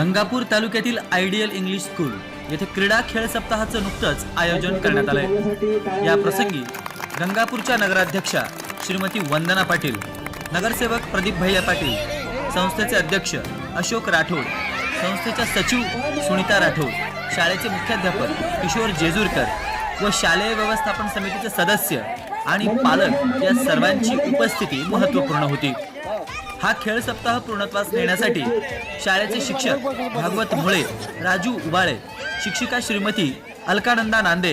गंगापूर तालुक्यातील ideal English school येथे क्रीडा खेळ सप्ताहाचं नुकतंच आयोजन करण्यात आलंय. या प्रसंगी गंगापूरच्या नगराध्यक्षा श्रीमती वंदना पाटील नगरसेवक प्रदीप भैया पाटील संस्थेचे अध्यक्ष अशोक राठोड संस्थेच्या सचिव सुनीता राठोड शाळेचे मुख्याध्यापक किशोर जेजूरकर व शालेय व्यवस्थापन समितीचे सदस्य आणि पालक या सर्वांची उपस्थिती महत्त्वपूर्ण होती. हा खेळ सप्ताह पूर्णत्वास नेण्यासाठी शाळेचे शिक्षक भागवत मुळे राजू उबाळे शिक्षिका श्रीमती अलकानंदा नांदे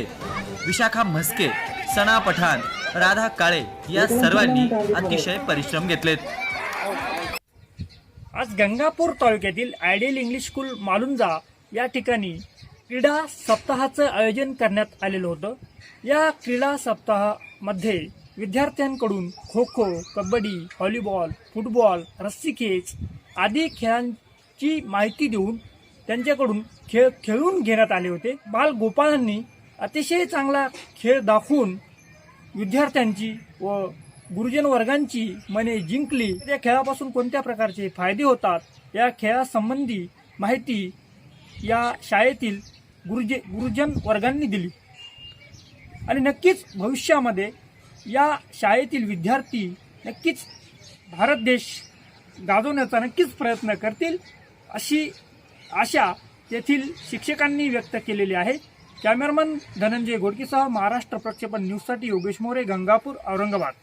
विशाखा म्हस्के सना पठाण राधा काळे या सर्वांनी अतिशय परिश्रम घेतलेत. आज गंगापूर तालुक्यातील आयडियल इंग्लिश स्कूल मालुंजा या ठिकाणी क्रीडा सप्ताहाचं आयोजन करण्यात आलेलं होतं. या क्रीडा सप्ताहामध्ये विद्यार्थ्यांकडून खो खो कबड्डी व्हॉलीबॉल फुटबॉल रस्सीखेच आदी खेळांची माहिती देऊन त्यांच्याकडून खेळ खेळून घेण्यात आले होते. बाल गोपाळांनी अतिशय चांगला खेळ दाखवून विद्यार्थ्यांची व गुरुजन वर्गांची मने जिंकली. या खेळापासून कोणत्या प्रकारचे फायदे होतात या खेळासंबंधी माहिती या शाळेतील गुरुजे गुरुजन वर्गांनी दिली. आणि नक्कीच भविष्यामध्ये या शाळेतील विद्यार्थी नक्कीच भारत देश गाजवण्याचा नक्कीच प्रयत्न करतील अशी आशा तेथील शिक्षकांनी व्यक्त केलेली आहे. कॅमेरामन धनंजय घोडकेसह महाराष्ट्र प्रक्षेपण न्यूजसाठी योगेश मोरे गंगापूर औरंगाबाद.